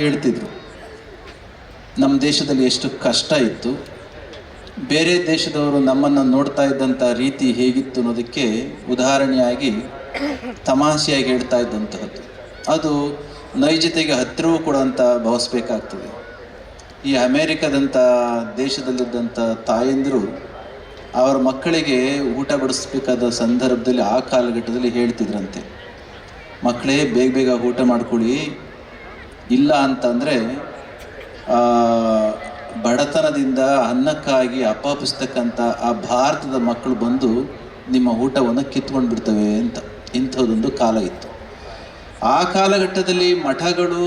ಹೇಳ್ತಿದ್ರು ನಮ್ಮ ದೇಶದಲ್ಲಿ ಎಷ್ಟು ಕಷ್ಟ ಇತ್ತು, ಬೇರೆ ದೇಶದವರು ನಮ್ಮನ್ನು ನೋಡ್ತಾ ಇದ್ದಂಥ ರೀತಿ ಹೇಗಿತ್ತು ಅನ್ನೋದಕ್ಕೆ ಉದಾಹರಣೆಯಾಗಿ ತಮಾಷೆಯಾಗಿ ಹೇಳ್ತಾ ಇದ್ದಂತಹದ್ದು. ಅದು ನೈಜತೆಗೆ ಹತ್ತಿರವೂ ಕೂಡ ಅಂತ ಭಾವಿಸ್ಬೇಕಾಗ್ತದೆ. ಈ ಅಮೇರಿಕದಂಥ ದೇಶದಲ್ಲಿದ್ದಂಥ ತಾಯಂದಿರು ಅವರ ಮಕ್ಕಳಿಗೆ ಊಟ ಬಡಿಸ್ಬೇಕಾದ ಸಂದರ್ಭದಲ್ಲಿ ಆ ಕಾಲಘಟ್ಟದಲ್ಲಿ ಹೇಳ್ತಿದ್ರಂತೆ, ಮಕ್ಕಳೇ, ಬೇಗ ಬೇಗ ಊಟ ಮಾಡ್ಕೊಳ್ಳಿ ಇಲ್ಲ ಅಂತಂದರೆ ಬಡತನದಿಂದ ಅನ್ನಕ್ಕಾಗಿ ಅಪ್ಪಾಪಿಸ್ತಕ್ಕಂಥ ಆ ಭಾರತದ ಮಕ್ಕಳು ಬಂದು ನಿಮ್ಮ ಊಟವನ್ನು ಕಿತ್ಕೊಂಡು ಬಿಡ್ತವೆ ಅಂತ, ಇಂಥದ್ದೊಂದು ಕಾಲ ಇತ್ತು. ಆ ಕಾಲಘಟ್ಟದಲ್ಲಿ ಮಠಗಳು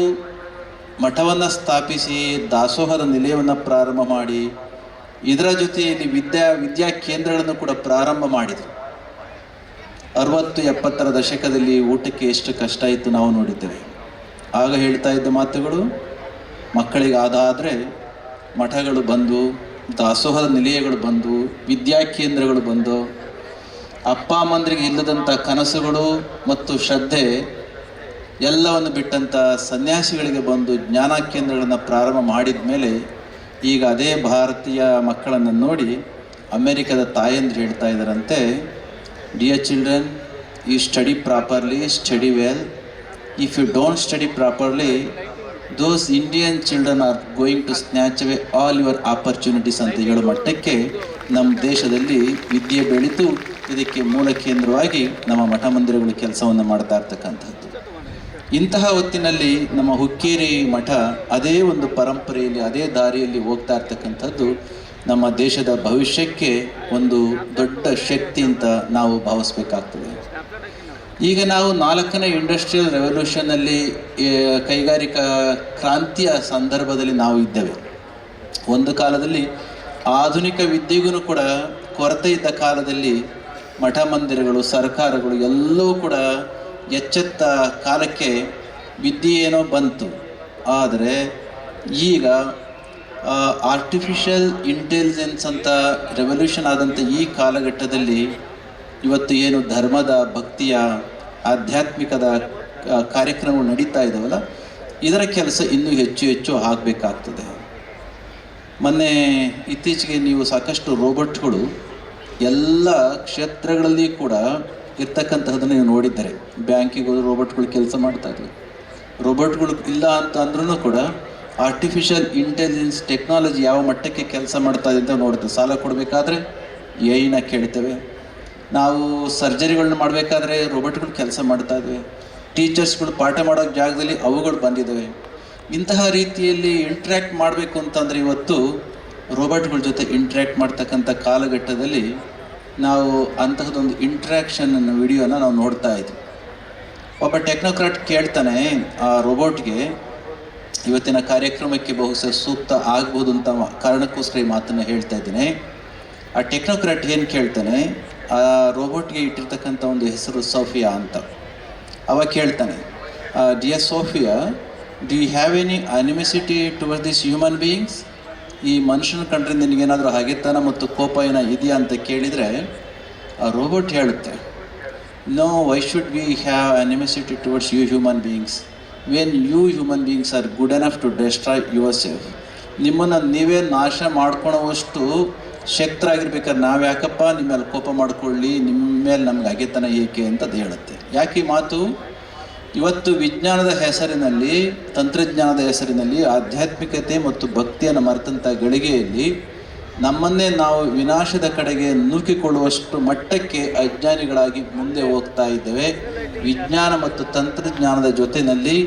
ಮಠವನ್ನು ಸ್ಥಾಪಿಸಿ ದಾಸೋಹದ ನಿಲಯವನ್ನು ಪ್ರಾರಂಭ ಮಾಡಿ, ಇದರ ಜೊತೆಯಲ್ಲಿ ವಿದ್ಯಾ ವಿದ್ಯಾ ಕೇಂದ್ರಗಳನ್ನು ಕೂಡ ಪ್ರಾರಂಭ ಮಾಡಿದರು. ಅರವತ್ತು ಎಪ್ಪತ್ತರ ದಶಕದಲ್ಲಿ ಊಟಕ್ಕೆ ಎಷ್ಟು ಕಷ್ಟ ಇತ್ತು ನಾವು ನೋಡಿದ್ದೇವೆ. ಆಗ ಹೇಳ್ತಾ ಇದ್ದ ಮಾತುಗಳು ಮಕ್ಕಳಿಗೆ ಆದಾದರೆ ಮಠಗಳು ಬಂದು, ದಾಸೋಹದ ನಿಲಯಗಳು ಬಂದು ವಿದ್ಯಾ ಕೇಂದ್ರಗಳು ಬಂದು, ಅಪ್ಪ ಅಮ್ಮಂದ್ರಿಗೆ ಇಲ್ಲದಂಥ ಕನಸುಗಳು ಮತ್ತು ಶ್ರದ್ಧೆ ಎಲ್ಲವನ್ನು ಬಿಟ್ಟಂಥ ಸನ್ಯಾಸಿಗಳಿಗೆ ಬಂದು ಜ್ಞಾನ ಕೇಂದ್ರಗಳನ್ನು ಪ್ರಾರಂಭ ಮಾಡಿದ ಮೇಲೆ ಈಗ ಅದೇ ಭಾರತೀಯ ಮಕ್ಕಳನ್ನು ನೋಡಿ ಅಮೆರಿಕದ ತಾಯಂದ್ರು ಹೇಳ್ತಾ ಇದ್ದಾರಂತೆ ಡಿಯರ್ ಚಿಲ್ಡ್ರನ್ ಈ study properly study well if you don't study properly those Indian children are going to snatch away all your opportunities ಅಂತ ಹೇಳೋ ಮಟ್ಟಕ್ಕೆ ನಮ್ಮ ದೇಶದಲ್ಲಿ ವಿದ್ಯೆ ಬೆಳೀತು. ಇದಕ್ಕೆ ಮೂಲ ಕೇಂದ್ರವಾಗಿ ನಮ್ಮ ಮಠ ಮಂದಿರಗಳು ಕೆಲಸವನ್ನು ಮಾಡ್ತಾ ಇರ್ತಕ್ಕಂಥದ್ದು. ಇಂತಹ ಹೊತ್ತಿನಲ್ಲಿ ನಮ್ಮ ಹುಕ್ಕೇರಿ ಮಠ ಅದೇ ಒಂದು ಪರಂಪರೆಯಲ್ಲಿ, ಅದೇ ದಾರಿಯಲ್ಲಿ ಹೋಗ್ತಾ ಇರ್ತಕ್ಕಂಥದ್ದು ನಮ್ಮ ದೇಶದ ಭವಿಷ್ಯಕ್ಕೆ ಒಂದು ದೊಡ್ಡ ಶಕ್ತಿ ಅಂತ ನಾವು ಭಾವಿಸ್ಬೇಕಾಗ್ತದೆ. ಈಗ ನಾವು ನಾಲ್ಕನೇ ಇಂಡಸ್ಟ್ರಿಯಲ್ ರೆವಲ್ಯೂಷನ್ನಲ್ಲಿ ಕೈಗಾರಿಕಾ ಕ್ರಾಂತಿಯ ಸಂದರ್ಭದಲ್ಲಿ ನಾವು ಇದ್ದೇವೆ. ಒಂದು ಕಾಲದಲ್ಲಿ ಆಧುನಿಕ ವಿದ್ಯೆಗೂ ಕೂಡ ಕೊರತೆ ಇದ್ದ ಕಾಲದಲ್ಲಿ ಮಠ ಮಂದಿರಗಳು, ಸರ್ಕಾರಗಳು ಎಲ್ಲವೂ ಕೂಡ ಎಚ್ಚೆತ್ತ ಕಾಲಕ್ಕೆ ವಿದ್ಯೆ ಏನೋ ಬಂತು. ಆದರೆ ಈಗ ಆರ್ಟಿಫಿಷಿಯಲ್ ಇಂಟೆಲಿಜೆನ್ಸ್ ಅಂತ ರೆವಲ್ಯೂಷನ್ ಆದಂಥ ಈ ಕಾಲಘಟ್ಟದಲ್ಲಿ ಇವತ್ತು ಏನು ಧರ್ಮದ ಭಕ್ತಿಯ ಆಧ್ಯಾತ್ಮಿಕದ ಕಾರ್ಯಕ್ರಮಗಳು ನಡೀತಾ ಇದ್ದಾವಲ್ಲ ಇದರ ಕೆಲಸ ಇನ್ನೂ ಹೆಚ್ಚು ಹೆಚ್ಚು ಆಗಬೇಕಾಗ್ತದೆ. ಮೊನ್ನೆ ಇತ್ತೀಚೆಗೆ ನೀವು ಸಾಕಷ್ಟು ರೋಬೋಟ್ಗಳು ಎಲ್ಲ ಕ್ಷೇತ್ರಗಳಲ್ಲಿ ಕೂಡ ಇರ್ತಕ್ಕಂತಹದನ್ನು ನೀವು ನೋಡಿದ್ದಾರೆ. ಬ್ಯಾಂಕಿಗೆ ಹೋದ್ರೆ ರೋಬೋಟ್ಗಳು ಕೆಲಸ ಮಾಡ್ತಾ ಇದ್ವು. ರೋಬೋಟ್ಗಳು ಇಲ್ಲ ಅಂತ ಅಂದ್ರೂ ಕೂಡ ಆರ್ಟಿಫಿಷಿಯಲ್ ಇಂಟೆಲಿಜೆನ್ಸ್ ಟೆಕ್ನಾಲಜಿ ಯಾವ ಮಟ್ಟಕ್ಕೆ ಕೆಲಸ ಮಾಡ್ತಾ ಇದೆ ಅಂತ ನೋಡ್ತೇವೆ ಸಾಲ ಕೊಡಬೇಕಾದ್ರೆ ಏನ ಕೇಳ್ತೇವೆ. ನಾವು ಸರ್ಜರಿಗಳನ್ನ ಮಾಡಬೇಕಾದ್ರೆ ರೋಬೋಟ್ಗಳು ಕೆಲಸ ಮಾಡ್ತಾ ಇದ್ವಿ. ಟೀಚರ್ಸ್ಗಳು ಪಾಠ ಮಾಡೋ ಜಾಗದಲ್ಲಿ ಅವುಗಳು ಬಂದಿದ್ದಾವೆ ಇಂತಹ ರೀತಿಯಲ್ಲಿ ಇಂಟ್ರ್ಯಾಕ್ಟ್ ಮಾಡಬೇಕು ಅಂತಂದರೆ ಇವತ್ತು ರೋಬೋಟ್ಗಳ ಜೊತೆ ಇಂಟ್ರ್ಯಾಕ್ಟ್ ಮಾಡ್ತಕ್ಕಂಥ ಕಾಲಘಟ್ಟದಲ್ಲಿ ನಾವು ಅಂತಹದೊಂದು ಇಂಟ್ರ್ಯಾಕ್ಷನ್ ವಿಡಿಯೋನ ನಾವು ನೋಡ್ತಾ ಇದ್ವಿ. ಒಬ್ಬ ಟೆಕ್ನೋಕ್ರಾಟ್ ಕೇಳ್ತಾನೆ, ಆ ರೋಬೋಟ್ಗೆ ಇವತ್ತಿನ ಕಾರ್ಯಕ್ರಮಕ್ಕೆ ಬಹುಶಃ ಸೂಕ್ತ ಆಗ್ಬೋದು ಅಂತ ಕಾರಣಕ್ಕೋಸ್ಕರ ಈ ಮಾತನ್ನು ಹೇಳ್ತಾ ಇದ್ದೀನಿ. ಆ ಟೆಕ್ನೋಕ್ರಾಟ್ ಏನು ಕೇಳ್ತಾನೆ ಆ ರೋಬೋಟ್ಗೆ ಇಟ್ಟಿರ್ತಕ್ಕಂಥ ಒಂದು ಹೆಸರು ಸೋಫಿಯಾ ಅಂತ. ಅವ ಕೇಳ್ತಾನೆ dear Sophia do you have any animosity toward this human beings ಈ ಮನುಷ್ಯನ ಕಂಡ್ರೆ ನಿನಗೇನಾದರೂ ಹಾಗೆತನ ಮತ್ತು ಕೋಪ ಏನೋ ಇದೆಯಾ ಅಂತ ಕೇಳಿದರೆ, ಆ ರೋಬೋಟ್ ಹೇಳುತ್ತೆ no why should we have animosity towards you human beings when you human beings are good enough to destroy yourself ನಿಮ್ಮನ್ನು ನೀವೇ ನಾಶ ಮಾಡ್ಕೊಳೋವಷ್ಟು ಶಕ್ತರಾಗಿರ್ಬೇಕಾದ್ರೆ ನಾವು ಯಾಕಪ್ಪ ನಿಮ್ಮ ಮೇಲೆ ಕೋಪ ಮಾಡಿಕೊಳ್ಳಿ ನಿಮ್ಮ ಮೇಲೆ ನಮ್ಗೆ ಅಗೆತನ ಏಕೆ ಅಂತ ಅದು ಹೇಳುತ್ತೆ. ಯಾಕೆ ಮಾತು? ಇವತ್ತು ವಿಜ್ಞಾನದ ಹೆಸರಿನಲ್ಲಿ, ತಂತ್ರಜ್ಞಾನದ ಹೆಸರಿನಲ್ಲಿ, ಆಧ್ಯಾತ್ಮಿಕತೆ ಮತ್ತು ಭಕ್ತಿಯನ್ನು ಮರೆತಂಥ ಗಳಿಗೆಯಲ್ಲಿ ನಮ್ಮನ್ನೇ ನಾವು ವಿನಾಶದ ಕಡೆಗೆ ನೂಕಿಕೊಳ್ಳುವಷ್ಟು ಮಟ್ಟಕ್ಕೆ ಅಜ್ಞಾನಿಗಳಾಗಿ ಮುಂದೆ ಹೋಗ್ತಾ ಇದ್ದೇವೆ. ವಿಜ್ಞಾನ ಮತ್ತು ತಂತ್ರಜ್ಞಾನದ ಜೊತೆಯಲ್ಲಿ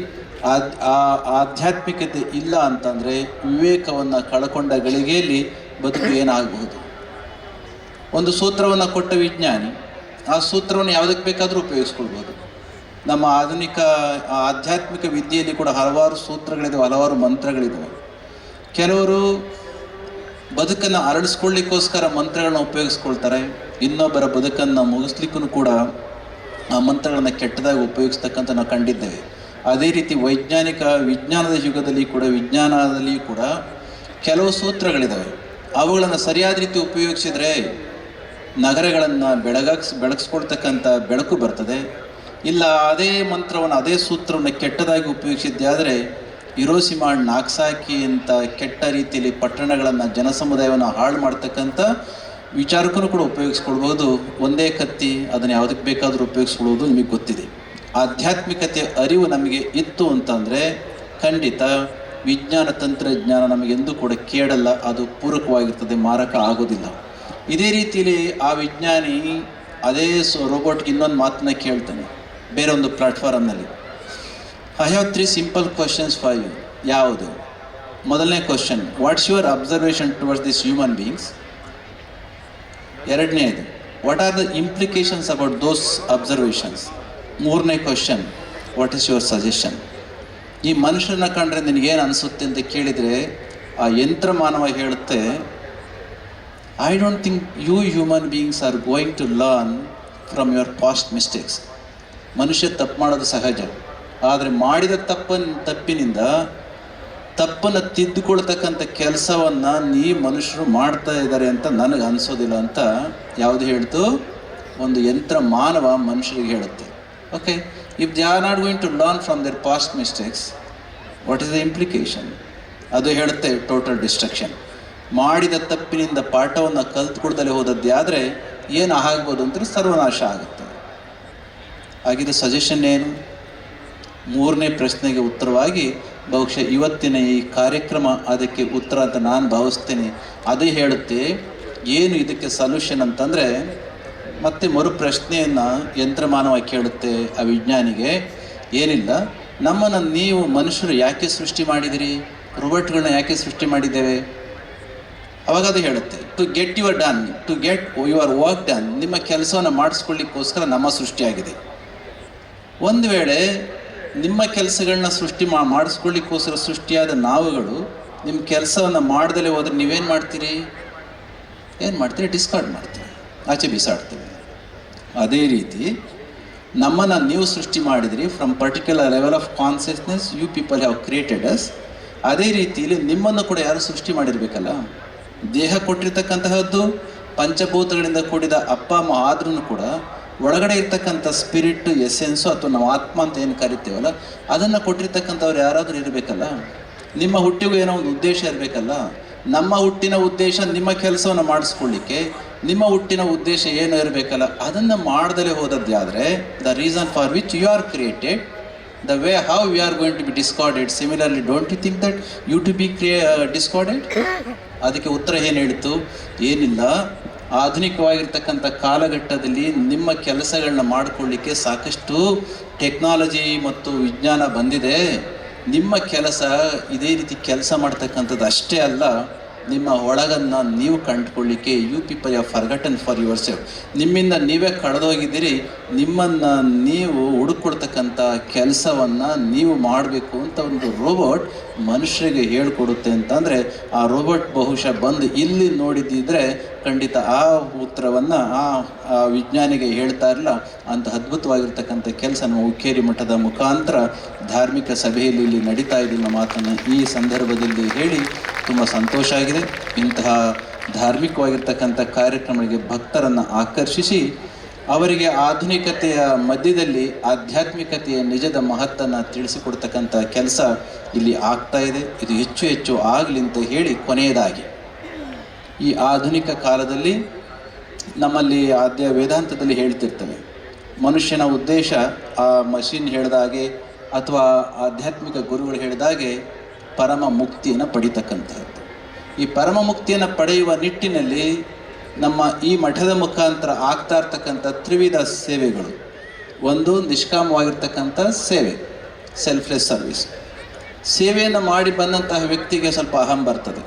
ಆಧ್ಯಾತ್ಮಿಕತೆ ಇಲ್ಲ ಅಂತಂದರೆ ವಿವೇಕವನ್ನು ಕಳ್ಕೊಂಡ ಗಳಿಗೆಯಲ್ಲಿ ಬದುಕು ಏನಾಗಬಹುದು? ಒಂದು ಸೂತ್ರವನ್ನು ಕೊಟ್ಟ ವಿಜ್ಞಾನಿ, ಆ ಸೂತ್ರವನ್ನು ಯಾವುದಕ್ಕೆ ಬೇಕಾದರೂ ಉಪಯೋಗಿಸ್ಕೊಳ್ಬೋದು. ನಮ್ಮ ಆಧುನಿಕ ಆಧ್ಯಾತ್ಮಿಕ ವಿದ್ಯೆಯಲ್ಲಿ ಕೂಡ ಹಲವಾರು ಸೂತ್ರಗಳಿದ್ದಾವೆ ಹಲವಾರು ಮಂತ್ರಗಳಿದ್ದಾವೆ ಕೆಲವರು ಬದುಕನ್ನು ಅರಳಿಸ್ಕೊಳ್ಳಿಕ್ಕೋಸ್ಕರ ಮಂತ್ರಗಳನ್ನ ಉಪಯೋಗಿಸ್ಕೊಳ್ತಾರೆ. ಇನ್ನೊಬ್ಬರ ಬದುಕನ್ನು ಮುಗಿಸ್ಲಿಕ್ಕೂ ಕೂಡ ಆ ಮಂತ್ರಗಳನ್ನು ಕೆಟ್ಟದಾಗಿ ಉಪಯೋಗಿಸ್ತಕ್ಕಂಥ ನಾವು ಕಂಡಿದ್ದೇವೆ. ಅದೇ ರೀತಿ ವೈಜ್ಞಾನಿಕ ವಿಜ್ಞಾನದ ಯುಗದಲ್ಲಿ ಕೂಡ ವಿಜ್ಞಾನದಲ್ಲಿ ಕೂಡ ಕೆಲವು ಸೂತ್ರಗಳಿದ್ದಾವೆ ಅವುಗಳನ್ನು ಸರಿಯಾದ ರೀತಿ ಉಪಯೋಗಿಸಿದರೆ ನಗರಗಳನ್ನು ಬೆಳಗಕ್ಸ್, ಬೆಳಗಿಸ್ಕೊಡ್ತಕ್ಕಂಥ ಬೆಳಕು ಬರ್ತದೆ. ಇಲ್ಲ, ಅದೇ ಮಂತ್ರವನ್ನು, ಅದೇ ಸೂತ್ರವನ್ನು ಕೆಟ್ಟದಾಗಿ ಉಪಯೋಗಿಸಿದ್ದೆ ಆದರೆ ಇರೋಸಿಮಾಳ್ ನಾಕ್ಸಾಕಿ ಅಂತ ಕೆಟ್ಟ ರೀತಿಯಲ್ಲಿ ಪಟ್ಟಣಗಳನ್ನು, ಜನಸಮುದಾಯವನ್ನು ಹಾಳು ಮಾಡ್ತಕ್ಕಂಥ ವಿಚಾರಕ್ಕೂ ಕೂಡ ಉಪಯೋಗಿಸ್ಕೊಳ್ಬೋದು ಒಂದೇ ಕತ್ತಿ, ಅದನ್ನು ಯಾವುದಕ್ಕೆ ಬೇಕಾದರೂ ಉಪಯೋಗಿಸ್ಕೊಳ್ಳೋದು ನಿಮಗೆ ಗೊತ್ತಿದೆ. ಆಧ್ಯಾತ್ಮಿಕತೆಯ ಅರಿವು ನಮಗೆ ಇತ್ತು ಅಂತಂದರೆ ಖಂಡಿತ ವಿಜ್ಞಾನ ತಂತ್ರಜ್ಞಾನ ನಮಗೆಂದು ಕೂಡ ಕೇಳಲ್ಲ, ಅದು ಪೂರಕವಾಗಿರ್ತದೆ, ಮಾರಕ ಆಗೋದಿಲ್ಲ. ಇದೇ ರೀತಿಯಲ್ಲಿ ಆ ವಿಜ್ಞಾನಿ ಅದೇ ಸೊ ರೋಬೋಟ್ಗೆ ಇನ್ನೊಂದು ಮಾತನ್ನ ಕೇಳ್ತಾನೆ ಬೇರೆ ಒಂದು ಪ್ಲಾಟ್ಫಾರಮ್ನಲ್ಲಿ I have three simple questions for you ಯಾವುದು? ಮೊದಲನೇ question what's your observation towards this human beings ಎರಡನೇದು what are the implications about those observations ಮೂರನೇ question what is your suggestion ಈ ಮನುಷ್ಯನ ಕಂಡ್ರೆ ನಿನಗೇನು ಅನಿಸುತ್ತೆ ಅಂತ ಕೇಳಿದರೆ ಆ ಯಂತ್ರ ಮಾನವ ಹೇಳುತ್ತೆ I don't think you human beings are going to learn from your past mistakes ಮನುಷ್ಯ ತಪ್ಪು ಮಾಡೋದು ಸಹಜ. ಆದರೆ ಮಾಡಿದ ತಪ್ಪನ್ನು ತಪ್ಪಿನಿಂದ ತಪ್ಪನ್ನು ತಿದ್ದುಕೊಳ್ತಕ್ಕಂಥ ಕೆಲಸವನ್ನು ನೀ ಮನುಷ್ಯರು ಮಾಡ್ತಾ ಇದ್ದಾರೆ ಅಂತ ನನಗೆ ಅನಿಸೋದಿಲ್ಲ ಅಂತ ಯಾವುದು ಹೇಳ್ತು? ಒಂದು ಯಂತ್ರ ಮಾನವ ಮನುಷ್ಯರಿಗೆ ಹೇಳುತ್ತೆ. Okay if they are not going to learn from their past mistakes what is the implication ಅದು ಹೇಳುತ್ತೆ ಟೋಟಲ್ ಡಿಸ್ಟ್ರಕ್ಷನ್ ಮಾಡಿದ ತಪ್ಪಿನಿಂದ ಪಾಠವನ್ನು ಕಲ್ತ್ಕೊಡ್ದಲೇ ಹೋದದ್ದೇ ಆದರೆ ಏನು ಆಗ್ಬೋದು ಅಂದರೆ ಸರ್ವನಾಶ ಆಗುತ್ತೆ. ಹಾಗಿದ್ರೆ ಸಜೆಷನ್ ಏನು? ಮೂರನೇ ಪ್ರಶ್ನೆಗೆ ಉತ್ತರವಾಗಿ, ಬಹುಶಃ ಇವತ್ತಿನ ಈ ಕಾರ್ಯಕ್ರಮ ಅದಕ್ಕೆ ಉತ್ತರ ಅಂತ ನಾನು ಭಾವಿಸ್ತೇನೆ. ಅದೇ ಹೇಳುತ್ತೆ, ಏನು ಇದಕ್ಕೆ ಸೊಲ್ಯೂಷನ್ ಅಂತಂದರೆ ಮತ್ತೆ ಮರು ಪ್ರಶ್ನೆಯನ್ನು ಯಂತ್ರಮಾನವ ಕೇಳುತ್ತೆ ಆ ವಿಜ್ಞಾನಿಗೆ ಏನಿಲ್ಲ. ನಮ್ಮನ್ನು ನೀವು ಮನುಷ್ಯರು ಯಾಕೆ ಸೃಷ್ಟಿ ಮಾಡಿದಿರಿ? ರೋಬೋಟ್ಗಳನ್ನ ಯಾಕೆ ಸೃಷ್ಟಿ ಮಾಡಿದ್ದೇವೆ? ಅವಾಗ ಅದು ಹೇಳುತ್ತೆ to get your done to get your work done ನಿಮ್ಮ ಕೆಲಸವನ್ನು ಮಾಡಿಸ್ಕೊಳ್ಳಿಕ್ಕೋಸ್ಕರ ನಮ್ಮ ಸೃಷ್ಟಿಯಾಗಿದೆ. ಒಂದು ವೇಳೆ ನಿಮ್ಮ ಕೆಲಸಗಳನ್ನ ಸೃಷ್ಟಿ ಮಾ, ಮಾಡಿಸ್ಕೊಳ್ಳಿಕ್ಕೋಸ್ಕರ ಸೃಷ್ಟಿಯಾದ ನಾವುಗಳು ನಿಮ್ಮ ಕೆಲಸವನ್ನು ಮಾಡ್ದಲೇ ಹೋದರೆ ನೀವೇನು ಮಾಡ್ತೀರಿ? ಏನು ಮಾಡ್ತೀರಿ? ಡಿಸ್ಕಾರ್ಡ್ ಮಾಡ್ತೀರಿ. ಆಚೆ ಬಿಸಾಡ್ತೀವಿ ಅದೇ ರೀತಿ ನಮ್ಮನ್ನು ನೀವು ಸೃಷ್ಟಿ ಮಾಡಿದ್ರಿ from particular level of consciousness you people have created us ಅದೇ ರೀತಿಯಲ್ಲಿ ನಿಮ್ಮನ್ನು ಕೂಡ ಯಾರು ಸೃಷ್ಟಿ ಮಾಡಿರಬೇಕಲ್ಲ? ದೇಹ ಕೊಟ್ಟಿರ್ತಕ್ಕಂತಹದ್ದು, ಪಂಚಭೂತಗಳಿಂದ ಕೂಡಿದ ಅಪ್ಪ, ಅಮ್ಮ ಆದ್ರೂ ಕೂಡ ಒಳಗಡೆ ಇರ್ತಕ್ಕಂಥ ಸ್ಪಿರಿಟ್ ಎಸೆನ್ಸು ಅಥವಾ ನಾವು ಆತ್ಮ ಅಂತ ಏನು ಕರಿತೇವಲ್ಲ, ಅದನ್ನು ಕೊಟ್ಟಿರ್ತಕ್ಕಂಥವ್ರು ಯಾರಾದರೂ ಇರಬೇಕಲ್ಲ? ನಿಮ್ಮ ಹುಟ್ಟಿಗೂ ಏನೋ ಒಂದು ಉದ್ದೇಶ ಇರಬೇಕಲ್ಲ? ನಮ್ಮ ಹುಟ್ಟಿನ ಉದ್ದೇಶ ನಿಮ್ಮ ಕೆಲಸವನ್ನು ಮಾಡಿಸ್ಕೊಳ್ಳಿಕ್ಕೆ, ನಿಮ್ಮ ಹುಟ್ಟಿನ ಉದ್ದೇಶ ಏನು ಇರಬೇಕಲ್ಲ, ಅದನ್ನು ಮಾಡ್ದಲೇ ಹೋದದ್ದೇ ಆದರೆ the reason for which you are created the way how you are going to be discarded similarly don't you think that you to be create discarded ಅದಕ್ಕೆ ಉತ್ತರ ಏನು ಹೇಳಿತು? ಏನಿಲ್ಲ. ಆಧುನಿಕವಾಗಿರ್ತಕ್ಕಂಥ ಕಾಲಘಟ್ಟದಲ್ಲಿ ನಿಮ್ಮ ಕೆಲಸಗಳನ್ನ ಮಾಡಿಕೊಳ್ಳಿಕ್ಕೆ ಸಾಕಷ್ಟು ಟೆಕ್ನಾಲಜಿ ಮತ್ತು ವಿಜ್ಞಾನ ಬಂದಿದೆ. ನಿಮ್ಮ ಕೆಲಸ ಇದೇ ರೀತಿ ಕೆಲಸ ಮಾಡ್ತಕ್ಕಂಥದ್ದು ಅಷ್ಟೇ ಅಲ್ಲ ನಿಮ್ಮ ಒಳಗನ್ನು ನೀವು ಕಂಡುಕೊಳ್ಳಿಕ್ಕೆ you people are forgotten for yourself ನಿಮ್ಮಿಂದ ನೀವೇ ಕಳೆದೋಗಿದ್ದೀರಿ. ನಿಮ್ಮನ್ನು ನೀವು ಹುಡುಕೊಡ್ತಕ್ಕಂಥ ಕೆಲಸವನ್ನು ನೀವು ಮಾಡಬೇಕು ಅಂತ ಒಂದು ರೋಬೋಟ್ ಮನುಷ್ಯರಿಗೆ ಹೇಳ್ಕೊಡುತ್ತೆ ಅಂತಂದರೆ, ಆ ರೋಬೋಟ್ ಬಹುಶಃ ಬಂದು ಇಲ್ಲಿ ನೋಡಿದ್ದಿದ್ರೆ ಖಂಡಿತ ಆ ಉತ್ತರವನ್ನು ಆ ವಿಜ್ಞಾನಿಗೆ ಹೇಳ್ತಾ ಇರಲ್ಲ. ಅಂತ ಅದ್ಭುತವಾಗಿರ್ತಕ್ಕಂಥ ಕೆಲಸ ನಾವು ಉಕ್ಕೇರಿ ಮಠದ ಮುಖಾಂತರ ಧಾರ್ಮಿಕ ಸಭೆಯಲ್ಲಿ ಇಲ್ಲಿ ನಡೀತಾ ಇದೆ ಮಾತನ್ನು ಈ ಸಂದರ್ಭದಲ್ಲಿ ಹೇಳಿ ತುಂಬ ಸಂತೋಷ ಆಗಿದೆ. ಇಂತಹ ಧಾರ್ಮಿಕವಾಗಿರ್ತಕ್ಕಂಥ ಕಾರ್ಯಕ್ರಮಗಳಿಗೆ ಭಕ್ತರನ್ನು ಆಕರ್ಷಿಸಿ, ಅವರಿಗೆ ಆಧುನಿಕತೆಯ ಮಧ್ಯದಲ್ಲಿ ಆಧ್ಯಾತ್ಮಿಕತೆಯ ನಿಜದ ಮಹತ್ತನ್ನು ತಿಳಿಸಿಕೊಡ್ತಕ್ಕಂಥ ಕೆಲಸ ಇಲ್ಲಿ ಆಗ್ತಾ ಇದೆ. ಇದು ಹೆಚ್ಚು ಹೆಚ್ಚು ಆಗಲಿ ಅಂತ ಹೇಳಿ ಕೊನೆಯದಾಗಿ. ಈ ಆಧುನಿಕ ಕಾಲದಲ್ಲಿ ನಮ್ಮಲ್ಲಿ ಆದ್ಯ ವೇದಾಂತದಲ್ಲಿ ಹೇಳ್ತಿರ್ತವೆ, ಮನುಷ್ಯನ ಉದ್ದೇಶ ಆ ಮಷಿನ್ ಹೇಳಿದಾಗೆ ಅಥವಾ ಆಧ್ಯಾತ್ಮಿಕ ಗುರುಗಳು ಹೇಳಿದಾಗೆ ಪರಮ ಮುಕ್ತಿಯನ್ನು ಪಡಿತಕ್ಕಂಥದ್ದು ಈ ಪರಮ ಮುಕ್ತಿಯನ್ನು ಪಡೆಯುವ ನಿಟ್ಟಿನಲ್ಲಿ ನಮ್ಮ ಈ ಮಠದ ಮುಖಾಂತರ ಆಗ್ತಾ ಇರ್ತಕ್ಕಂಥ ತ್ರಿವಿಧ ಸೇವೆಗಳು. ಒಂದು ನಿಷ್ಕಾಮವಾಗಿರ್ತಕ್ಕಂಥ ಸೇವೆ ಸೆಲ್ಫ್ಲೆಸ್ ಸರ್ವಿಸ್ ಸೇವೆಯನ್ನು ಮಾಡಿ ಬಂದಂತಹ ವ್ಯಕ್ತಿಗೆ ಸ್ವಲ್ಪ ಅಹಂ ಬರ್ತದೆ.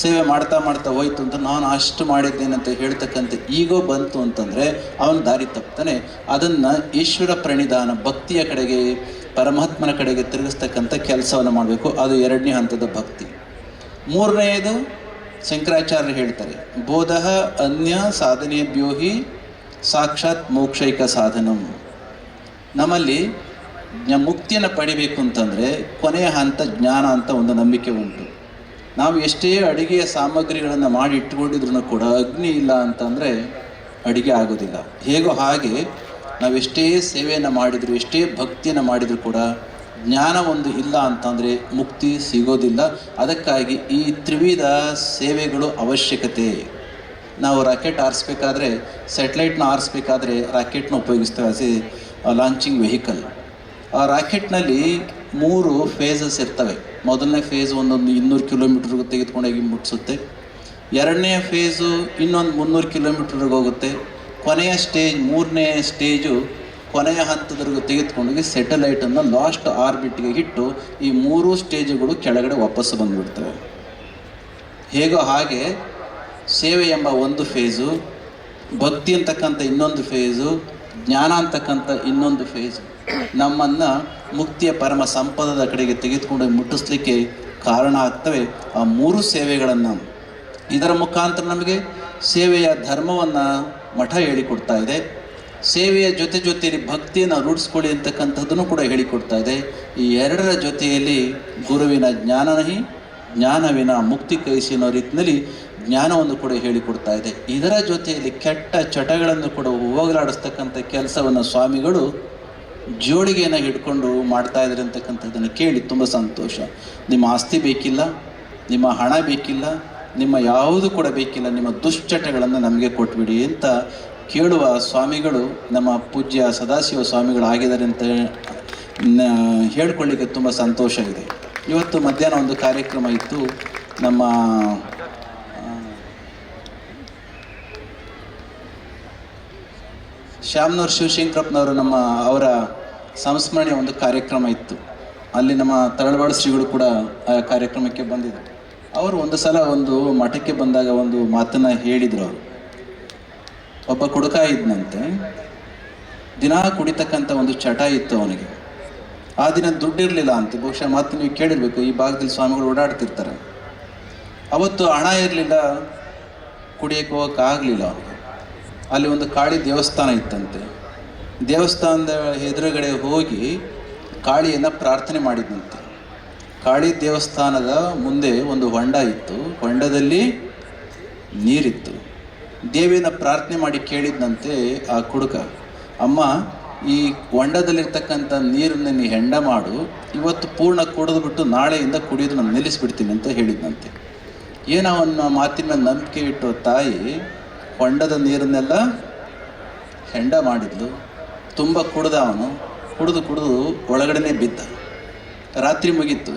ಸೇವೆ ಮಾಡ್ತಾ ಮಾಡ್ತಾ ಹೋಯ್ತು ಅಂತ ನಾನು ಅಷ್ಟು ಮಾಡಿದ್ದೇನಂತ ಹೇಳ್ತಕ್ಕಂಥ ಈಗೋ ಬಂತು ಅಂತಂದರೆ ಅವನು ದಾರಿ ತಪ್ತಾನೆ. ಅದನ್ನು ಈಶ್ವರ ಪ್ರಣಿಧಾನ ಭಕ್ತಿಯ ಕಡೆಗೆ, ಪರಮಾತ್ಮನ ಕಡೆಗೆ ತಿರುಗಿಸ್ತಕ್ಕಂಥ ಕೆಲಸವನ್ನು ಮಾಡಬೇಕು. ಅದು ಎರಡನೇ ಹಂತದ ಭಕ್ತಿ. ಮೂರನೆಯದು ಶಂಕರಾಚಾರ್ಯರು ಹೇಳ್ತಾರೆ, ಬೋಧ ಅನ್ಯ ಸಾಧನೆಭ್ಯೋ ಸಾಕ್ಷಾತ್ ಮೋಕ್ಷೈಕ ಸಾಧನಂ. ನಮ್ಮಲ್ಲಿ ಮುಕ್ತಿಯನ್ನು ಪಡಿಬೇಕು ಅಂತಂದರೆ ಕೊನೆಯ ಹಂತ ಜ್ಞಾನ ಅಂತ ಒಂದು ನಂಬಿಕೆ ಉಂಟು. ನಾವು ಎಷ್ಟೇ ಅಡುಗೆಯ ಸಾಮಗ್ರಿಗಳನ್ನು ಮಾಡಿ ಇಟ್ಕೊಂಡಿದ್ರು ಕೂಡ ಅಗ್ನಿ ಇಲ್ಲ ಅಂತಂದರೆ ಅಡುಗೆ ಆಗೋದಿಲ್ಲ. ಹೇಗೋ ಹಾಗೆ ನಾವು ಎಷ್ಟೇ ಸೇವೆಯನ್ನು ಮಾಡಿದರೂ, ಎಷ್ಟೇ ಭಕ್ತಿಯನ್ನು ಮಾಡಿದರೂ ಕೂಡ ಜ್ಞಾನ ಒಂದು ಇಲ್ಲ ಅಂತಂದರೆ ಮುಕ್ತಿ ಸಿಗೋದಿಲ್ಲ. ಅದಕ್ಕಾಗಿ ಈ ತ್ರಿವಿಧ ಸೇವೆಗಳು ಅವಶ್ಯಕತೆ. ನಾವು ರಾಕೆಟ್ ಆರಿಸ್ಬೇಕಾದ್ರೆ, ಸ್ಯಾಟಲೈಟ್ನ ಆರಿಸ್ಬೇಕಾದ್ರೆ ರಾಕೆಟ್ನ ಉಪಯೋಗಿಸ್ತೇವೆ ಆಸ್ ಎ ಲಾಂಚಿಂಗ್ ವೆಹಿಕಲ್ ಆ ರಾಕೆಟ್ನಲ್ಲಿ ಮೂರು ಫೇಸಸ್ ಇರ್ತವೆ. ಮೊದಲನೇ ಫೇಸ್ ಒಂದೊಂದು ಇನ್ನೂರು ಕಿಲೋಮೀಟ್ರ್ಗೆ ತೆಗೆದುಕೊಂಡೋಗಿ ಮುಟ್ಟಿಸುತ್ತೆ ಎರಡನೇ ಫೇಸು ಇನ್ನೊಂದು ಮುನ್ನೂರು ಕಿಲೋಮೀಟ್ರ್ಗೆ ಹೋಗುತ್ತೆ. ಕೊನೆಯ ಸ್ಟೇಜ್ ಮೂರನೇ ಸ್ಟೇಜು ಕೊನೆಯ ಹಂತದವರೆಗೂ ತೆಗೆದುಕೊಂಡೋಗಿ ಸೆಟಲೈಟನ್ನು ಲಾಸ್ಟ್ ಆರ್ಬಿಟ್ಗೆ ಇಟ್ಟು ಈ ಮೂರು ಸ್ಟೇಜುಗಳು ಕೆಳಗಡೆ ವಾಪಸ್ಸು ಬಂದುಬಿಡ್ತವೆ. ಹೇಗೋ ಹಾಗೆ ಸೇವೆ ಎಂಬ ಒಂದು ಫೇಸು ಭಕ್ತಿ ಅಂತಕ್ಕಂಥ ಇನ್ನೊಂದು ಫೇಸು ಜ್ಞಾನ ಅಂತಕ್ಕಂಥ ಇನ್ನೊಂದು ಫೇಸು ನಮ್ಮನ್ನು ಮುಕ್ತಿಯ ಪರಮ ಸಂಪದದ ಕಡೆಗೆ ತೆಗೆದುಕೊಂಡು ಮುಟ್ಟಿಸ್ಲಿಕ್ಕೆ ಕಾರಣ ಆಗ್ತವೆ ಆ ಮೂರು ಸೇವೆಗಳನ್ನು. ಇದರ ಮುಖಾಂತರ ನಮಗೆ ಸೇವೆಯ ಧರ್ಮವನ್ನು ಮಠ ಹೇಳಿಕೊಡ್ತಾ ಇದೆ. ಸೇವೆಯ ಜೊತೆ ಜೊತೆಯಲ್ಲಿ ಭಕ್ತಿಯನ್ನು ರೂಢಿಸ್ಕೊಳ್ಳಿ ಅಂತಕ್ಕಂಥದ್ದನ್ನು ಕೂಡ ಹೇಳಿಕೊಡ್ತಾ ಇದೆ. ಈ ಎರಡರ ಜೊತೆಯಲ್ಲಿ ಗುರುವಿನ ಜ್ಞಾನನಹಿ ಜ್ಞಾನವಿನ ಮುಕ್ತಿ ಕೈಸಿ ಅನ್ನೋ ರೀತಿಯಲ್ಲಿ ಜ್ಞಾನವನ್ನು ಕೂಡ ಹೇಳಿಕೊಡ್ತಾ ಇದೆ. ಇದರ ಜೊತೆಯಲ್ಲಿ ಕೆಟ್ಟ ಚಟಗಳನ್ನು ಕೂಡ ಹೋಗಲಾಡಿಸ್ತಕ್ಕಂಥ ಕೆಲಸವನ್ನು ಸ್ವಾಮಿಗಳು ಜೋಳಿಗೆಯನ್ನು ಹಿಡ್ಕೊಂಡು ಮಾಡ್ತಾ ಇದ್ರಿ ಅಂತಕ್ಕಂಥದ್ದನ್ನು ಕೇಳಿ ತುಂಬ ಸಂತೋಷ. ನಿಮ್ಮ ಆಸ್ತಿ ಬೇಕಿಲ್ಲ, ನಿಮ್ಮ ಹಣ ಬೇಕಿಲ್ಲ, ನಿಮ್ಮ ಯಾವುದು ಕೂಡ ಬೇಕಿಲ್ಲ, ನಿಮ್ಮ ದುಶ್ಚಟಗಳನ್ನು ನಮಗೆ ಕೊಟ್ಬಿಡಿ ಅಂತ ಕೇಳುವ ಸ್ವಾಮಿಗಳು, ನಮ್ಮ ಪೂಜ್ಯ ಸದಾಶಿವ ಸ್ವಾಮಿಗಳು ಆಗಿದ್ದಾರೆ ಅಂತ ಹೇಳ್ಕೊಳ್ಳಿಕ್ಕೆ ತುಂಬ ಸಂತೋಷ ಇದೆ. ಇವತ್ತು ಮಧ್ಯಾಹ್ನ ಒಂದು ಕಾರ್ಯಕ್ರಮ ಇತ್ತು ನಮ್ಮ ಶ್ಯಾಮ್ನವ್ರ, ಶಿವಶಂಕರಪ್ಪನವರು ನಮ್ಮ ಅವರ ಸಂಸ್ಮರಣೆಯ ಒಂದು ಕಾರ್ಯಕ್ರಮ ಇತ್ತು. ಅಲ್ಲಿ ನಮ್ಮ ತರಳವಾಡ ಶ್ರೀಗಳು ಕೂಡ ಆ ಕಾರ್ಯಕ್ರಮಕ್ಕೆ ಬಂದಿದ್ದರು ಅವರು ಒಂದು ಸಲ ಒಂದು ಮಠಕ್ಕೆ ಬಂದಾಗ ಒಂದು ಮಾತನ್ನು ಹೇಳಿದರು ಅವರು. ಒಬ್ಬ ಕುಡುಕ ಇದ್ದಂತೆ ದಿನಾ ಕುಡಿತಕ್ಕಂಥ ಒಂದು ಚಟ ಇತ್ತು ಅವನಿಗೆ. ಆ ದಿನ ದುಡ್ಡಿರಲಿಲ್ಲ ಅಂತ, ಬಹುಶಃ ಮಾತು ನೀವು ಕೇಳಿರ್ಬೇಕು, ಈ ಭಾಗದಲ್ಲಿ ಸ್ವಾಮಿಗಳು ಓಡಾಡ್ತಿರ್ತಾರೆ. ಅವತ್ತು ಹಣ ಇರಲಿಲ್ಲ ಕುಡಿಯೋಕೆ ಹೋಗೋಕ್ಕಾಗಲಿಲ್ಲ ಅವನಿಗೆ ಅಲ್ಲಿ ಒಂದು ಕಾಳಿ ದೇವಸ್ಥಾನ ಇತ್ತಂತೆ. ದೇವಸ್ಥಾನದ ಎದುರುಗಡೆ ಹೋಗಿ ಕಾಳಿಯನ್ನು ಪ್ರಾರ್ಥನೆ ಮಾಡಿದಂತೆ ಕಾಳಿ ದೇವಸ್ಥಾನದ ಮುಂದೆ ಒಂದು ಹೊಂಡ ಇತ್ತು. ಹೊಂಡದಲ್ಲಿ ನೀರಿತ್ತು. ದೇವಿಯನ್ನು ಪ್ರಾರ್ಥನೆ ಮಾಡಿ ಕೇಳಿದ್ದಂತೆ ಆ ಕುಡುಕ, ಅಮ್ಮ, ಈ ಹೊಂಡದಲ್ಲಿರ್ತಕ್ಕಂಥ ನೀರನ್ನು ನೀ ಹೆಂಡ ಮಾಡು. ಇವತ್ತು ಪೂರ್ಣ ಕುಡಿದ್ಬಿಟ್ಟು ನಾಳೆಯಿಂದ ಕುಡಿಯೋದು ನಾನು ನಿಲ್ಲಿಸ್ಬಿಡ್ತೀನಿ ಅಂತ ಹೇಳಿದ್ನಂತೆ. ಏನೋ ಅವನ ಮಾತಿನ ನಂಬಿಕೆ ಇಟ್ಟು ತಾಯಿ ಹೊಂಡದ ನೀರನ್ನೆಲ್ಲ ಹೆಂಡ ಮಾಡಿದ್ಲು. ತುಂಬ ಕುಡ್ದ ಅವನು. ಕುಡಿದು ಕುಡಿದು ಒಳಗಡೆನೆ ಬಿದ್ದ. ರಾತ್ರಿ ಮುಗೀತು.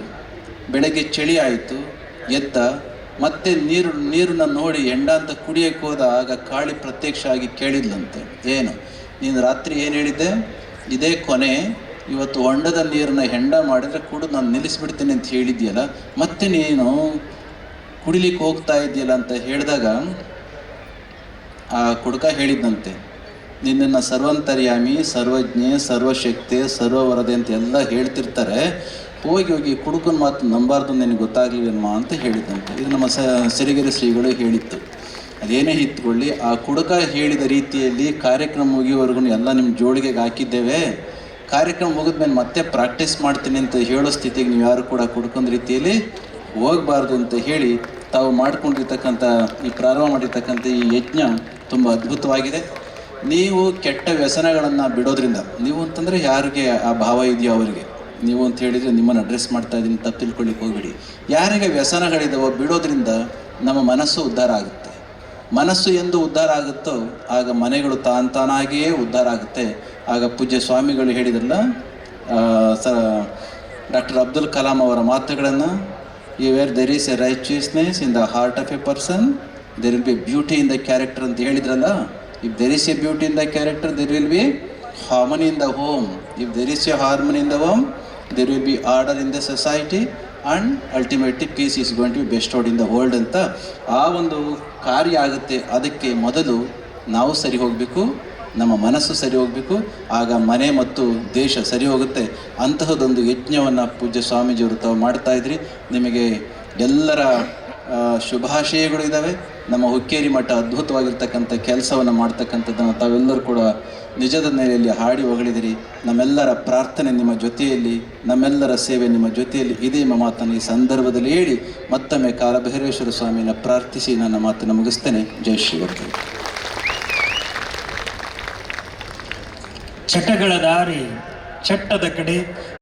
ಬೆಳಗ್ಗೆ ಚಳಿ ಆಯಿತು. ಎದ್ದ. ಮತ್ತೆ ನೀರು, ನೀರನ್ನ ನೋಡಿ ಹೆಂಡ ಅಂತ ಕುಡಿಯಕ್ಕೆ ಹೋದ ಆಗ ಕಾಳಿ ಪ್ರತ್ಯಕ್ಷ ಆಗಿ ಕೇಳಿದ್ಲಂತೆ. ಏನು? ನೀನು ರಾತ್ರಿ ಏನು ಹೇಳಿದ್ದೆ? ಇದೇ ಕೊನೆ. ಇವತ್ತು ಹೊಂಡದ ನೀರನ್ನ ಹೆಂಡ ಮಾಡಿದರೆ ಕುಡಿದು ನಾನು ನಿಲ್ಲಿಸಿಬಿಡ್ತೀನಿ ಅಂತ ಹೇಳಿದ್ಯಲ್ಲ. ಮತ್ತೆ ನೀನು ಕುಡಿಲಿಕ್ಕೆ ಹೋಗ್ತಾ ಇದೆಯಲ್ಲ ಅಂತ ಹೇಳಿದಾಗ ಆ ಕುಡುಕ ಹೇಳಿದ್ದಂತೆ, ನಿನ್ನನ್ನು ಸರ್ವಂತರ್ಯಾಮಿ, ಸರ್ವಜ್ಞೆ, ಸರ್ವಶಕ್ತಿ, ಸರ್ವವರದೆ ಅಂತ ಎಲ್ಲ ಹೇಳ್ತಿರ್ತಾರೆ. ಹೋಗಿ ಹೋಗಿ ಕುಡುಕನ ಮಾತು ನಂಬಾರ್ದು, ನಿನಗೆ ಗೊತ್ತಾಗ್ಲಿಲ್ಲಮ್ಮ ಅಂತ ಹೇಳಿದ್ದಂತೆ. ಇದು ನಮ್ಮ ಸ, ಸಿರಿಗೆರೆ ಶ್ರೀಗಳು ಹೇಳಿತ್ತು. ಅದೇನೇ ಇತ್ಕೊಳ್ಳಿ ಆ ಕುಡುಕ ಹೇಳಿದ ರೀತಿಯಲ್ಲಿ ಕಾರ್ಯಕ್ರಮ ಮುಗಿಯುವವರೆಗೂ ಎಲ್ಲ ನಿಮ್ಮ ಜೋಳಿಗೆಗೆ ಹಾಕಿದ್ದೇವೆ. ಕಾರ್ಯಕ್ರಮ ಮುಗಿದ್ಮೇಲೆ ಮತ್ತೆ ಪ್ರಾಕ್ಟೀಸ್ ಮಾಡ್ತೀನಿ ಅಂತ ಹೇಳೋ ಸ್ಥಿತಿಗೆ ನೀವು ಯಾರು ಕೂಡ ಕುಡ್ಕೊಂಡ ರೀತಿಯಲ್ಲಿ ಹೋಗಬಾರ್ದು ಅಂತ ಹೇಳಿ ತಾವು ಮಾಡಿಕೊಂಡಿರ್ತಕ್ಕಂಥ ಈ ಪ್ರಾರಂಭ ಮಾಡಿರ್ತಕ್ಕಂಥ ಈ ಯಜ್ಞ ತುಂಬ ಅದ್ಭುತವಾಗಿದೆ. ನೀವು ಕೆಟ್ಟ ವ್ಯಸನಗಳನ್ನು ಬಿಡೋದ್ರಿಂದ, ನೀವು ಅಂತಂದರೆ ಯಾರಿಗೆ ಆ ಭಾವ ಇದೆಯೋ ಅವರಿಗೆ? ನೀವು ಅಂತ ಹೇಳಿದರೆ ನಿಮ್ಮನ್ನು ಅಡ್ರೆಸ್ ಮಾಡ್ತಾ ಇದ್ದೀನಿ, ತಪ್ಪು ತಿಳ್ಕೊಳ್ಳಿಕ್ಕೆ ಹೋಗ್ಬಿಡಿ. ಯಾರಿಗೆ ವ್ಯಸನಗಳಿದಾವೋ ಬಿಡೋದ್ರಿಂದ ನಮ್ಮ ಮನಸ್ಸು ಉದ್ಧಾರ ಆಗುತ್ತೆ. ಮನಸ್ಸು ಎಂದು ಉದ್ಧಾರ ಆಗುತ್ತೋ, ಆಗ ಮನೆಗಳು ತಾನ್ ತಾನಾಗಿಯೇ ಉದ್ಧಾರ ಆಗುತ್ತೆ. ಆಗ ಪೂಜ್ಯ ಸ್ವಾಮಿಗಳು ಹೇಳಿದ್ರಲ್ಲ ಸ, ಡಾಕ್ಟರ್ ಅಬ್ದುಲ್ ಕಲಾಂ ಅವರ ಮಾತುಗಳನ್ನು where there is a righteousness in the heart of a person there will be beauty in the character ಅಂತ ಹೇಳಿದ್ರಲ್ಲ? If there is a beauty in the character there will be harmony in the home if there is a harmony in the home there will be order in the society and ultimately peace is going to bestowed in the world ಅಂತ. ಆ ಒಂದು ಕಾರ್ಯ ಆಗುತ್ತೆ. ಅದಕ್ಕೆ ಮೊದಲು ನಾವು ಸರಿ ಹೋಗಬೇಕು ನಮ್ಮ ಮನಸ್ಸು ಸರಿ ಹೋಗಬೇಕು, ಆಗ ಮನೆ ಮತ್ತು ದೇಶ ಸರಿ ಹೋಗುತ್ತೆ. ಅಂತಹದೊಂದು ಯಜ್ಞವನ್ನು ಪೂಜ್ಯ ಸ್ವಾಮೀಜಿಯವರು ತಾವು ಮಾಡ್ತಾ ಇದ್ರಿ. ನಿಮಗೆ ಎಲ್ಲರ ಶುಭಾಶಯಗಳು ಇದ್ದಾವೆ ನಮ್ಮ ಹುಕ್ಕೇರಿ ಮಠ ಅದ್ಭುತವಾಗಿರ್ತಕ್ಕಂಥ ಕೆಲಸವನ್ನು ಮಾಡ್ತಕ್ಕಂಥದ್ದನ್ನು ತಾವೆಲ್ಲರೂ ಕೂಡ ನಿಜದ ನೆಲೆಯಲ್ಲಿ ಹಾಡಿ ಹೊಗಳಿದಿರಿ. ನಮ್ಮೆಲ್ಲರ ಪ್ರಾರ್ಥನೆ ನಿಮ್ಮ ಜೊತೆಯಲ್ಲಿ, ನಮ್ಮೆಲ್ಲರ ಸೇವೆ ನಿಮ್ಮ ಜೊತೆಯಲ್ಲಿ ಇದೆ ಎಂಬ ಮಾತನ್ನು ಈ ಸಂದರ್ಭದಲ್ಲಿ ಹೇಳಿ ಮತ್ತೊಮ್ಮೆ ಕಾಲಭೈರವೇಶ್ವರ ಸ್ವಾಮಿಯನ್ನು ಪ್ರಾರ್ಥಿಸಿ ನನ್ನ ಮಾತನ್ನು ಮುಗಿಸ್ತೇನೆ. ಜೈ ಶ್ರೀವರ್ಧನ್ ಚಟಗಳ ದಾರಿ ಚಟ್ಟದ ಕಡೆ